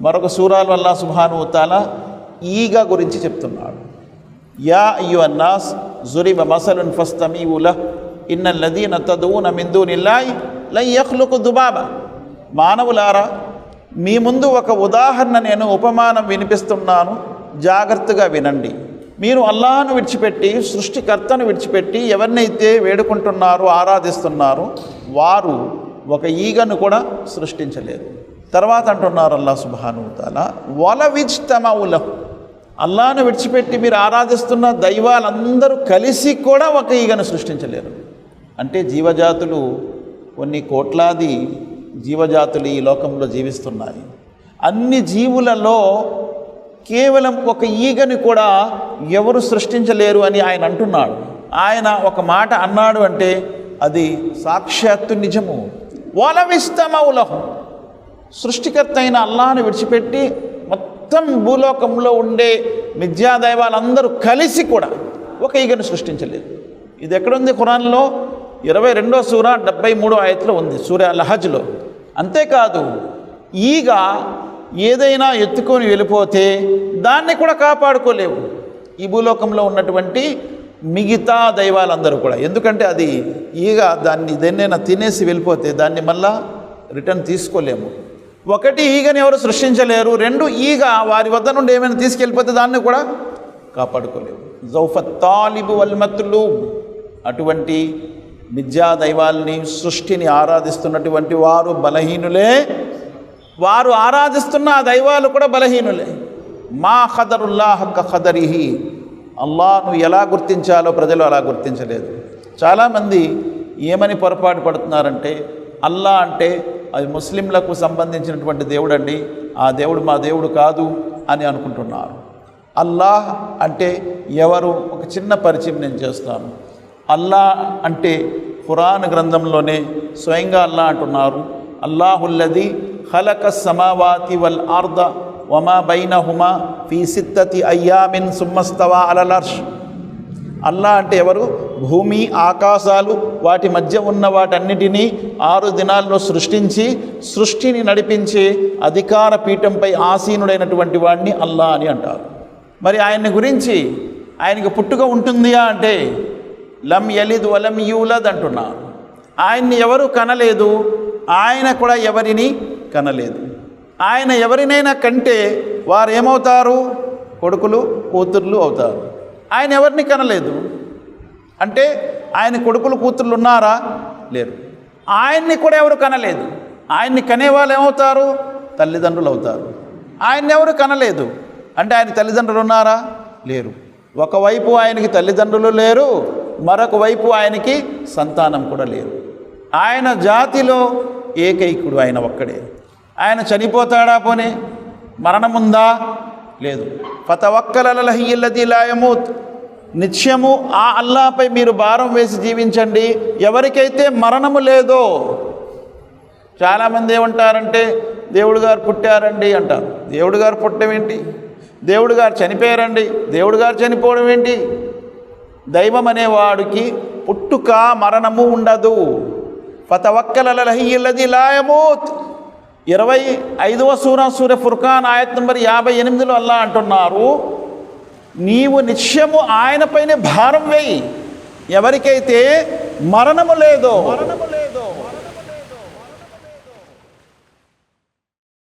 మరొక సూరాలు అల్లా సుభాను తాల ఈగ గురించి చెప్తున్నాడు. యా అయ్యు అన్నాస్ జురిబ మసలున్ ఫస్తమీవుల ఇన్న లదీన తదూన మిందు నిల్లాయి లై దుబాబ. మానవులారా మీ ముందు ఒక ఉదాహరణ నేను ఉపమానం వినిపిస్తున్నాను. జాగ్రత్తగా వినండి. మీరు అల్లాహను విడిచిపెట్టి సృష్టికర్తను విడిచిపెట్టి ఎవరినైతే వేడుకుంటున్నారో ఆరాధిస్తున్నారో వారు ఒక ఈగను కూడా సృష్టించలేరు తర్వాత అంటున్నారు అల్లా సుబానుతాల వల విజ్తమౌలం అల్లాను విడిచిపెట్టి మీరు ఆరాధిస్తున్న దైవాలందరూ కలిసి కూడా ఒక ఈగను సృష్టించలేరు. అంటే జీవజాతులు కొన్ని కోట్లాది జీవజాతులు ఈ లోకంలో జీవిస్తున్నాయి. అన్ని జీవులలో కేవలం ఒక ఈగని కూడా ఎవరు సృష్టించలేరు అని ఆయన అంటున్నాడు. ఆయన ఒక మాట అన్నాడు అంటే అది సాక్షాత్తు నిజము. వలవిస్తమౌలహం సృష్టికర్త అయిన అల్లాను విడిచిపెట్టి మొత్తం భూలోకంలో ఉండే మిథ్యాదైవాలందరూ కలిసి కూడా ఒక ఈగను సృష్టించలేదు. ఇది ఎక్కడుంది ఖురాన్లో? ఇరవై రెండో సూర డెబ్బై మూడో ఆయతలో ఉంది సూర్య లహజ్లో అంతేకాదు ఈగ ఏదైనా ఎత్తుకొని వెళ్ళిపోతే దాన్ని కూడా కాపాడుకోలేవు. ఈ భూలోకంలో ఉన్నటువంటి మిగతా దైవాలందరూ కూడా. ఎందుకంటే అది ఈగ దాన్ని దేన్నైనా తినేసి వెళ్ళిపోతే దాన్ని మళ్ళా రిటర్న్ తీసుకోలేము. ఒకటి ఈగని ఎవరు సృష్టించలేరు రెండు ఈగ వారి వద్ద నుండి ఏమైనా తీసుకెళ్ళిపోతే దాన్ని కూడా కాపాడుకోలేవు. జౌఫత్ తాలిబు వల్మత్తులు అటువంటి మిథ్యా దైవాల్ని సృష్టిని ఆరాధిస్తున్నటువంటి వారు బలహీనులే. వారు ఆరాధిస్తున్న ఆ దైవాలు కూడా బలహీనులే. మా ఖదరుల్లాహక్క ఖదరిహి అల్లాను ఎలా గుర్తించాలో ప్రజలు అలా గుర్తించలేదు. చాలామంది ఏమని పొరపాటు పడుతున్నారంటే అల్లా అంటే అది ముస్లింలకు సంబంధించినటువంటి దేవుడు అండి ఆ దేవుడు మా దేవుడు కాదు అని అనుకుంటున్నారు. అల్లాహ్ అంటే ఎవరు? ఒక చిన్న పరిచయం నేను చేస్తాను. అల్లా అంటే ఖురాన్ గ్రంథంలోనే స్వయంగా అల్లా అంటున్నారు. అల్లాహుల్లది హలక సమావాతి వల్ ఆర్ద వమా బైన హుమా ఫీ సిత్తతి అయ్యామిన్ సుమ్మస్తవా అలలర్ష్ అల్లా అంటే ఎవరు? భూమి ఆకాశాలు వాటి మధ్య ఉన్న వాటన్నిటినీ ఆరు దినాల్లో సృష్టించి సృష్టిని నడిపించే అధికార పీఠంపై ఆసీనుడైనటువంటి వాడిని అల్లా అని అంటారు. మరి ఆయన్ని గురించి ఆయనకి పుట్టుక ఉంటుందియా అంటే లం యలిద్ వలం యూలద్ అంటున్నారు. ఆయన్ని ఎవరు కనలేదు? ఆయన కూడా ఎవరిని కనలేదు. ఆయన ఎవరినైనా కంటే వారు ఏమవుతారు కొడుకులు కూతుర్లు అవుతారు. ఆయన ఎవరిని కనలేదు? అంటే ఆయన కొడుకులు కూతుర్లు ఉన్నారా? లేరు. ఆయన్ని కూడా ఎవరు కనలేదు? ఆయన్ని కనేవాళ్ళు ఏమవుతారు? తల్లిదండ్రులు అవుతారు. ఆయన్ని ఎవరు కనలేదు? అంటే ఆయన తల్లిదండ్రులు ఉన్నారా? లేరు. ఒకవైపు ఆయనకి తల్లిదండ్రులు లేరు మరొక వైపు ఆయనకి సంతానం కూడా లేరు. ఆయన జాతిలో ఏకైకుడు ఆయన ఒక్కడే. ఆయన చనిపోతాడా పోనీ? మరణముందా? లేదు. ఫతవక్కలహియ్యల్లదిలాయమూత్ నిత్యము ఆ అల్లాపై మీరు భారం వేసి జీవించండి. ఎవరికైతే మరణము లేదో చాలామంది ఏమంటారంటే దేవుడు గారు పుట్టారండి అంటారు. దేవుడు గారు పుట్టడం ఏంటి? దేవుడు గారు చనిపోయారండి. దేవుడు గారు చనిపోవడం ఏంటి? దైవం అనేవాడికి పుట్టుక మరణము ఉండదు. ఫతవక్కలలహిల్లది లాయమూత్ ఇరవై ఐదవ సూర సూర్య ఫుర్ఖాన్ ఆయత్ నంబర్ యాభై ఎనిమిదిలో అల్లా అంటున్నారు నీవు నిత్యము ఆయనపైనే భారం వేయి. ఎవరికైతే మరణము లేదో మరణము